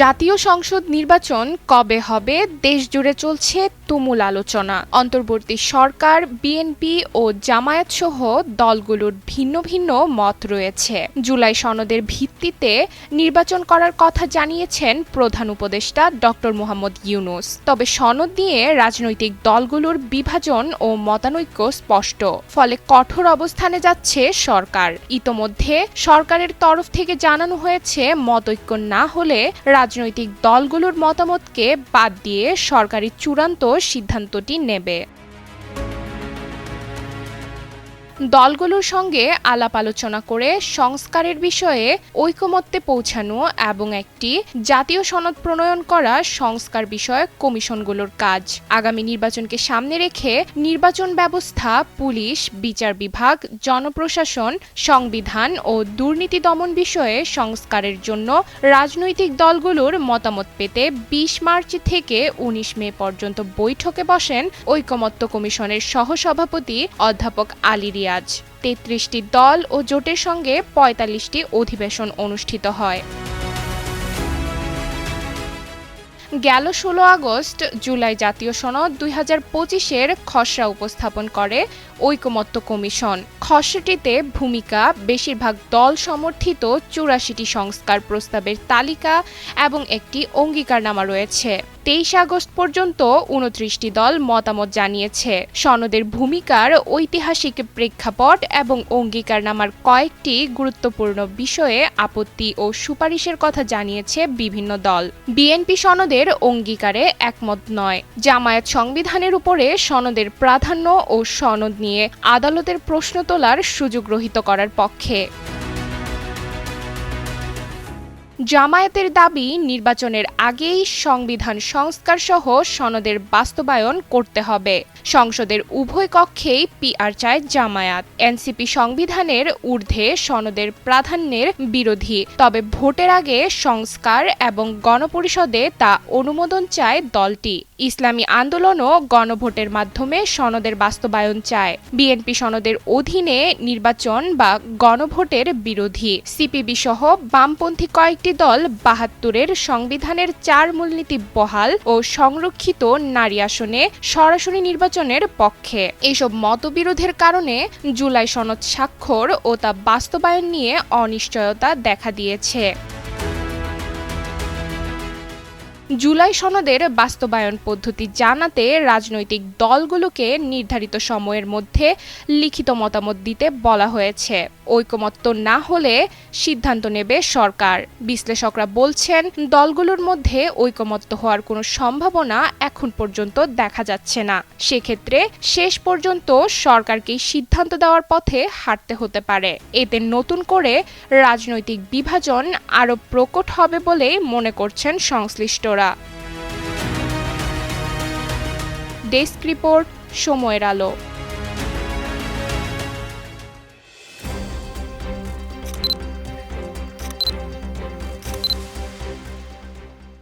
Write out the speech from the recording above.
জাতীয় সংসদ নির্বাচন কবে হবে? দেশ জুড়ে চলছে তুমুল আলোচনা। অন্তর্বর্তী সরকার বিএনপি ও জামায়াত সহ দলগুলোর ভিন্ন ভিন্ন মত রয়েছে। জুলাই সনদের ভিত্তিতে নির্বাচন করার কথা জানিয়েছেন প্রধান উপদেষ্টা ডক্টর মোহাম্মদ ইউনুস। তবে সনদ নিয়ে রাজনৈতিক দলগুলোর বিভাজন ও মতানৈক্য স্পষ্ট। ফলে কঠোর অবস্থানে যাচ্ছে সরকার। ইতোমধ্যে সরকারের তরফ থেকে জানানো হয়েছে, মতৈক্য না হলে রাজনৈতিক দলগুলোর মতামতকে বাদ দিয়ে সরকারি চূড়ান্ত সিদ্ধান্তটি নেবে। দলগুলোর সঙ্গে আলাপ আলোচনা করে সংস্কারের বিষয়ে ঐকমত্যে পৌঁছানো এবং একটি জাতীয় সনদ প্রণয়ন করা সংস্কার বিষয়ক কমিশনগুলোর কাজ। আগামী নির্বাচনকে সামনে রেখে নির্বাচন ব্যবস্থা, পুলিশ, বিচার বিভাগ, জনপ্রশাসন, সংবিধান ও দুর্নীতি দমন বিষয়ে সংস্কারের জন্য রাজনৈতিক দলগুলোর মতামত পেতে বিশ মার্চ থেকে উনিশ মে পর্যন্ত বৈঠকে বসেন ঐকমত্য কমিশনের সহসভাপতি অধ্যাপক আলী রিয়াজ তেত্রিশটি দল ও জোটের সঙ্গে পঁয়তাল্লিশটি অধিবেশন অনুষ্ঠিত হয়। গেল ষোলো আগস্ট, জুলাই জাতীয় সনদ দুই হাজার পঁচিশের খসড়া উপস্থাপন করে ঐকমত্য কমিশন। খসড়াটিতে ভূমিকা, বেশিরভাগ দল সমর্থিত চুরাশিটি সংস্কার প্রস্তাবের তালিকা এবং একটি অঙ্গীকারনামা রয়েছে। তেইশ আগস্ট পর্যন্ত উনত্রিশটি দল মতামত জানিয়েছে। সনদের ভূমিকার ঐতিহাসিক প্রেক্ষাপট এবং অঙ্গীকারনামার কয়েকটি গুরুত্বপূর্ণ বিষয়ে আপত্তি ও সুপারিশের কথা জানিয়েছে বিভিন্ন দল। বিএনপি সনদের অঙ্গীকারে একমত নয়। জামায়াত সংবিধানের উপরে সনদের প্রাধান্য ও সনদ নিয়ে আদালতের প্রশ্ন তোলার সুযোগ রহিত করার পক্ষে। জামায়াতের দাবি, নির্বাচনের আগেই সংবিধান সংস্কার সহ সনদের বাস্তবায়ন করতে হবে। সংসদের উভয় কক্ষেই পিআর চায় জামায়াত। এনসিপি সংবিধানের ঊর্ধ্বে সনদের প্রাধান্যের বিরোধী। তবে ভোটের আগে সংস্কার এবং গণপরিষদে তা অনুমোদন চায় দলটি। ইসলামী আন্দোলনও গণভোটের মাধ্যমে সনদের বাস্তবায়ন চায়। বিএনপি সনদের অধীনে নির্বাচন বা গণভোটের বিরোধী। সিপিবি সহ বামপন্থী কয়েকটি দল বাহাত্তরের সংবিধানের চার মূলনীতি বহাল ও সংরক্ষিত নারী আসনে সরাসরি নির্বাচনের পক্ষে। এইসব মতবিরোধের কারণে জুলাই সনদ স্বাক্ষর ও তা বাস্তবায়ন নিয়ে অনিশ্চয়তা দেখা দিয়েছে। জুলাই সনদের বাস্তবায়ন পদ্ধতি জানাতে রাজনৈতিক দলগুলোকে নির্ধারিত সময়ের মধ্যে লিখিত মতামত দিতে বলা হয়েছে। ঐকমত্য না হলে সিদ্ধান্ত নেবে সরকার। বিশ্লেষকরা বলছেন, দলগুলোর মধ্যে ঐকমত্য হওয়ার কোনো সম্ভাবনা এখন পর্যন্ত দেখা যাচ্ছে না। সেক্ষেত্রে শেষ পর্যন্ত সরকারকেই সিদ্ধান্ত দেওয়ার পথে হাঁটতে হতে পারে। এতে নতুন করে রাজনৈতিক বিভাজন আরও প্রকট হবে বলে মনে করছেন সংশ্লিষ্টরা। ডেস্ক রিপোর্ট সময়ের আলো।